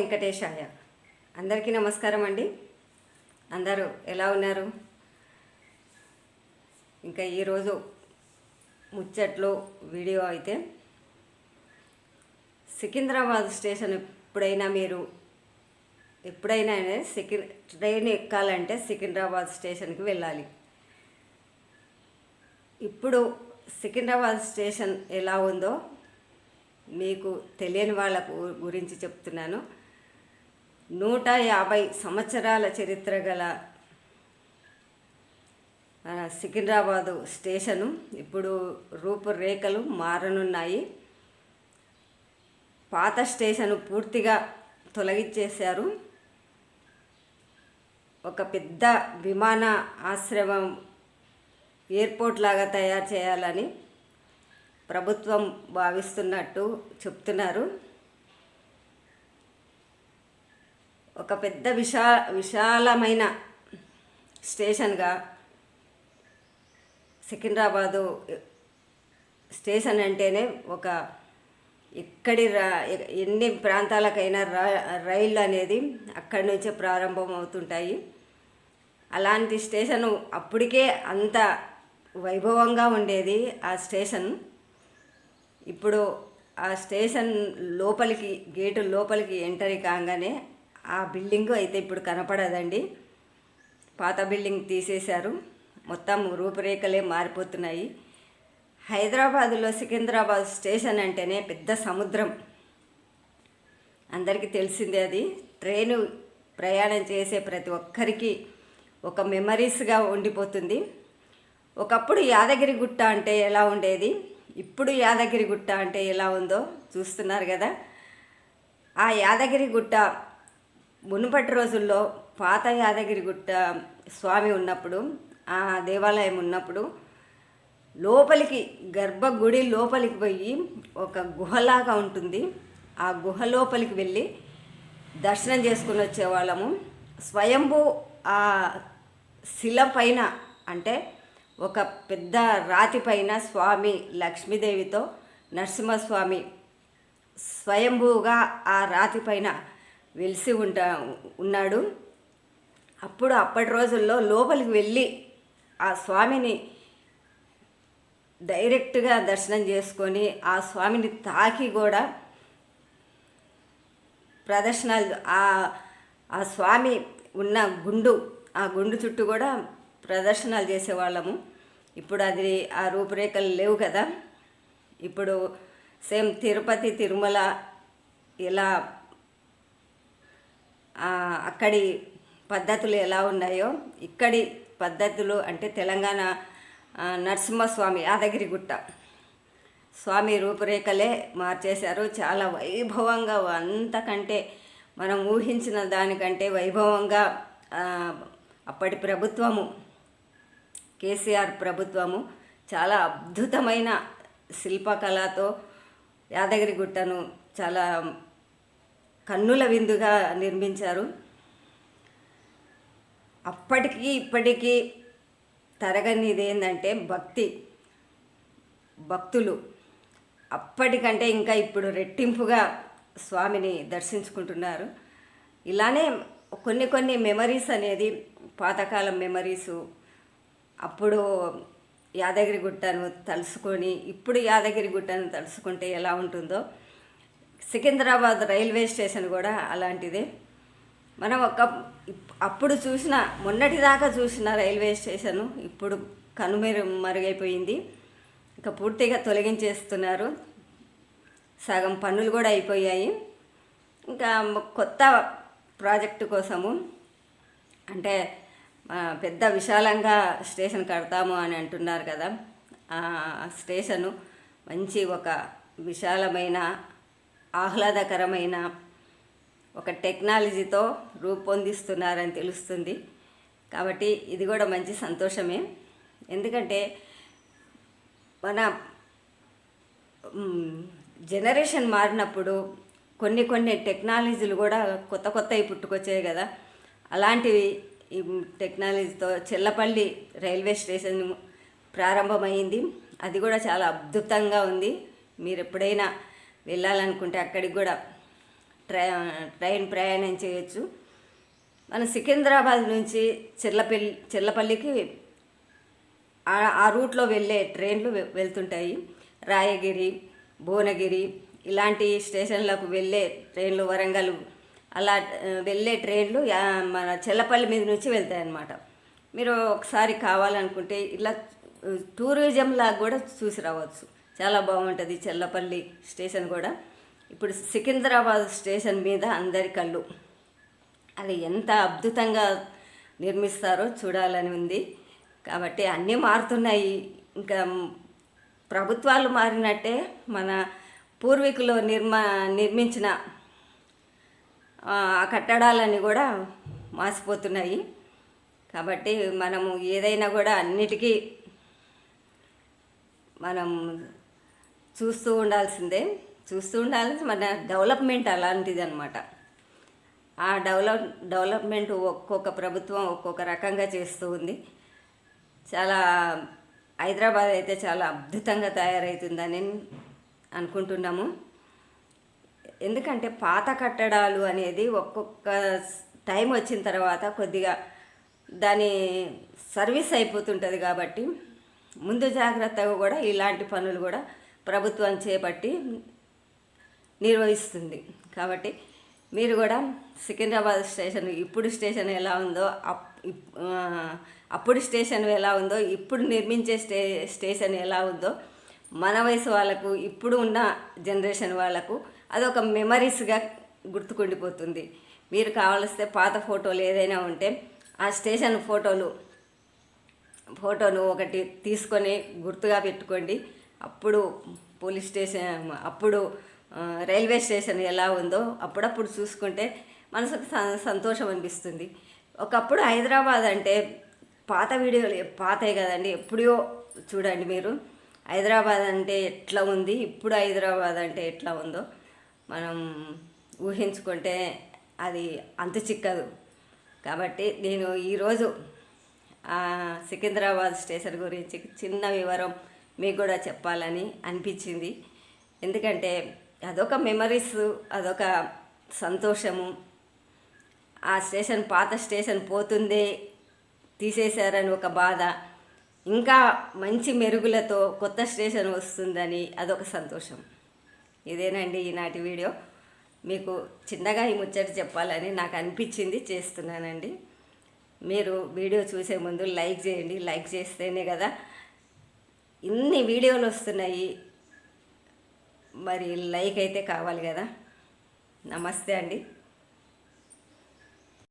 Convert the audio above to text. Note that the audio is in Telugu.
వెంకటేశాయ. అందరికీ నమస్కారం అండి. అందరూ ఎలా ఉన్నారు? ఇంకా ఈరోజు ముచ్చట్లో వీడియో అయితే సికింద్రాబాద్ స్టేషన్ ఎప్పుడైనా మీరు ఎప్పుడైనా సికి ట్రైన్ ఎక్కాలంటే సికింద్రాబాద్ స్టేషన్కి వెళ్ళాలి. ఇప్పుడు సికింద్రాబాద్ స్టేషన్ ఎలా ఉందో మీకు తెలియని వాళ్ళ గు- గురించి చెప్తున్నాను. నూట యాభై సంవత్సరాల చరిత్ర గల సికింద్రాబాదు స్టేషను. ఇప్పుడు రూపురేఖలు మారనున్నాయి. పాత స్టేషను పూర్తిగా తొలగించేశారు ఒక పెద్ద విమాన ఆశ్రమం ఎయిర్పోర్ట్ లాగా తయారు చేయాలని ప్రభుత్వం భావిస్తున్నట్టు చెప్తున్నారు. ఒక పెద్ద విశా విశాలమైన స్టేషన్గా సికింద్రాబాదు స్టేషన్ అంటేనే ఒక ఎక్కడి రా ఎన్ని ప్రాంతాలకైనా రా రైళ్ళు అనేది అక్కడి నుంచే ప్రారంభం అవుతుంటాయి అలాంటి స్టేషను అప్పటికే అంత వైభవంగా ఉండేది ఆ స్టేషన్. ఇప్పుడు ఆ స్టేషన్ లోపలికి గేటు లోపలికి ఎంటరీ కాగానే ఆ బిల్డింగ్ అయితే ఇప్పుడు కనపడదండి. పాత బిల్డింగ్ తీసేశారు. మొత్తం రూపురేఖలే మారిపోతున్నాయి. హైదరాబాదులో సికింద్రాబాద్ స్టేషన్ అంటేనే పెద్ద సముద్రం. అందరికీ తెలిసిందే అది. ట్రైను ప్రయాణం చేసే ప్రతి ఒక్కరికి ఒక మెమరీస్గా ఉండిపోతుంది. ఒకప్పుడు యాదగిరి గుట్ట అంటే ఎలా ఉండేది? ఇప్పుడు యాదగిరి గుట్ట అంటే ఎలా ఉందో చూస్తున్నారు కదా. ఆ యాదగిరి గుట్ట మునుపటి రోజుల్లో పాత యాదగిరి గుట్ట స్వామి ఉన్నప్పుడు ఆ దేవాలయం ఉన్నప్పుడు లోపలికి గర్భగుడి లోపలికి పోయి ఒక గుహలాగా ఉంటుంది. ఆ గుహ లోపలికి వెళ్ళి దర్శనం చేసుకుని వచ్చేవాళ్ళము. స్వయంభూ ఆ శిల పైన అంటే ఒక పెద్ద రాతి పైన స్వామి లక్ష్మీదేవితో నరసింహస్వామి స్వయంభూగా ఆ రాతి పైన వెలిసి ఉంటా ఉన్నాడు. అప్పుడు అప్పటి రోజుల్లో లోపలికి వెళ్ళి ఆ స్వామిని డైరెక్ట్గా దర్శనం చేసుకొని ఆ స్వామిని తాకి కూడా ప్రదర్శనలు ఆ ఆ స్వామి ఉన్న గుండు ఆ గుండు చుట్టూ కూడా ప్రదర్శనలు చేసేవాళ్ళము. ఇప్పుడు అది ఆ రూపురేఖలు లేవు కదా. ఇప్పుడు సేమ్ తిరుపతి తిరుమల ఇలా అక్కడి పద్ధతులు ఎలా ఉన్నాయో ఇక్కడి పద్ధతులు అంటే తెలంగాణ నరసింహస్వామి యాదగిరిగుట్ట. స్వామి రూపురేఖలే మార్చేశారు. చాలా వైభవంగా అంతకంటే మనం ఊహించిన దానికంటే వైభవంగా అప్పటి ప్రభుత్వము కేసీఆర్ ప్రభుత్వము చాలా అద్భుతమైన శిల్పకళతో యాదగిరిగుట్టను చాలా కన్నుల విందుగా నిర్మించారు. అప్పటికి ఇప్పటికీ తరగనిది ఏంటంటే భక్తి భక్తులు. అప్పటికంటే ఇంకా ఇప్పుడు రెట్టింపుగా స్వామిని దర్శించుకుంటున్నారు. ఇలానే కొన్ని కొన్ని మెమరీస్ అనేది పాతకాలం మెమరీసు అప్పుడు యాదగిరి గుట్టను తలుసుకొని ఇప్పుడు యాదగిరి గుట్టను తలుసుకుంటే ఎలా ఉంటుందో సికింద్రాబాద్ రైల్వే స్టేషన్ కూడా అలాంటిదే. మనం ఒక అప్పుడు చూసిన మొన్నటిదాకా చూసిన రైల్వే స్టేషను ఇప్పుడు కనుమరు మరుగైపోయింది. ఇంకా పూర్తిగా తొలగించేస్తున్నారు. సగం పనులు కూడా అయిపోయాయి. ఇంకా కొత్త ప్రాజెక్టు కోసము అంటే పెద్ద విశాలంగా స్టేషన్ కడతాము అని అంటున్నారు కదా. ఆ స్టేషను మంచి ఒక విశాలమైన ఆహ్లాదకరమైన ఒక టెక్నాలజీతో రూపొందిస్తున్నారని తెలుస్తుంది. కాబట్టి ఇది కూడా మంచి సంతోషమే. ఎందుకంటే మన జనరేషన్ మారినప్పుడు కొన్ని కొన్ని టెక్నాలజీలు కూడా కొత్త కొత్తవి పుట్టుకొచ్చాయి కదా. అలాంటివి ఈ టెక్నాలజీతో చెల్లపల్లి రైల్వే స్టేషన్ ప్రారంభమైంది. అది కూడా చాలా అద్భుతంగా ఉంది. మీరు ఎప్పుడైనా వెళ్ళాలనుకుంటే అక్కడికి కూడా ట్రై ట్రైన్ ప్రయాణం చేయొచ్చు. మన సికింద్రాబాద్ నుంచి చిర్లపల్లి చిర్లపల్లికి ఆ- రూట్లో వెళ్ళే ట్రైన్లు వెళ్తుంటాయి. రాయగిరి భువనగిరి ఇలాంటి స్టేషన్లకు వెళ్ళే ట్రైన్లు వరంగల్ అలా వెళ్ళే ట్రైన్లు మన చెల్లపల్లి మీద నుంచి వెళ్తాయి అన్నమాట మీరు ఒకసారి కావాలనుకుంటే ఇలా టూరిజం లాగా కూడా చూసి రావచ్చు. చాలా బాగుంటుంది చెల్లపల్లి స్టేషన్ కూడా. ఇప్పుడు సికింద్రాబాద్ స్టేషన్ మీద అందరి కళ్ళు. అది ఎంత అద్భుతంగా నిర్మిస్తారో చూడాలని ఉంది. కాబట్టి అన్నీ మారుతున్నాయి. ఇంకా ప్రభుత్వాలు మారినట్టే మన పూర్వీకులు నిర్మా నిర్మించిన ఆ ఆ కట్టడాలన్నీ కూడా మాసిపోతున్నాయి. కాబట్టి మనము ఏదైనా కూడా అన్నిటికీ మనం చూస్తూ ఉండాల్సిందే. చూస్తూ ఉండాల్సింది. మన డెవలప్మెంట్ అలాంటిది అనమాట ఆ డెవలప్ డెవలప్మెంట్ ఒక్కొక్క ప్రభుత్వం ఒక్కొక్క రకంగా చేస్తూ ఉంది. చాలా హైదరాబాద్ అయితే చాలా అద్భుతంగా తయారవుతుందని అనుకుంటున్నాము. ఎందుకంటే పాత కట్టడాలు అనేది ఒక్కొక్క టైం వచ్చిన తర్వాత కొద్దిగా దాని సర్వీస్ అయిపోతుంటుంది కాబట్టి ముందు జాగ్రత్తగా కూడా ఇలాంటి పనులు కూడా ప్రభుత్వం చేపట్టి నిర్వహిస్తుంది. కాబట్టి మీరు కూడా సికింద్రాబాద్ స్టేషన్ ఇప్పుడు స్టేషన్ ఎలా ఉందో అప్ ఇప్- అప్పుడు స్టేషన్ ఎలా ఉందో ఇప్పుడు నిర్మించే స్టే స్టేషన్ ఎలా ఉందో మన వయసు వాళ్ళకు ఇప్పుడు ఉన్న జనరేషన్ వాళ్ళకు అదొక మెమరీస్గా గుర్తుకుండిపోతుంది. మీరు కావలిస్తే పాత ఫోటోలు ఏదైనా ఉంటే ఆ స్టేషన్ ఫోటోలు ఫోటోను ఒకటి తీసుకొని గుర్తుగా పెట్టుకోండి. అప్పుడు పోలీస్ స్టేషన్ అప్పుడు రైల్వే స్టేషన్ ఎలా ఉందో అప్పుడప్పుడు చూసుకుంటే మనసుకు స- సంతోషం అనిపిస్తుంది. ఒకప్పుడు హైదరాబాద్ అంటే పాత వీడియోలు పాతే కదండి ఎప్పుడో చూడండి మీరు. హైదరాబాద్ అంటే ఎట్లా ఉంది ఇప్పుడు హైదరాబాద్ అంటే ఎట్లా ఉందో మనం ఊహించుకుంటే అది అంత చిక్కదు. కాబట్టి నేను ఈరోజు సికింద్రాబాద్ స్టేషన్ గురించి చిన్న వివరం మీకు కూడా చెప్పాలని అనిపించింది. ఎందుకంటే అదొక మెమరీస్ అదొక సంతోషము. ఆ స్టేషన్ పాత స్టేషన్ పోతుందే తీసేశారని ఒక బాధ. ఇంకా మంచి మెరుగులతో కొత్త స్టేషన్ వస్తుందని అదొక సంతోషం. ఇదేనండి ఈనాటి వీడియో. మీకు చిన్నగా ఈ ముచ్చట చెప్పాలని నాకు అనిపించింది చేస్తున్నానండి. మీరు వీడియో చూసే ముందు లైక్ చేయండి. లైక్ చేస్తేనే కదా ఇన్ని వీడియోలు వస్తున్నాయి. మరి లైక్ అయితే కావాలి కదా. నమస్తే అండి.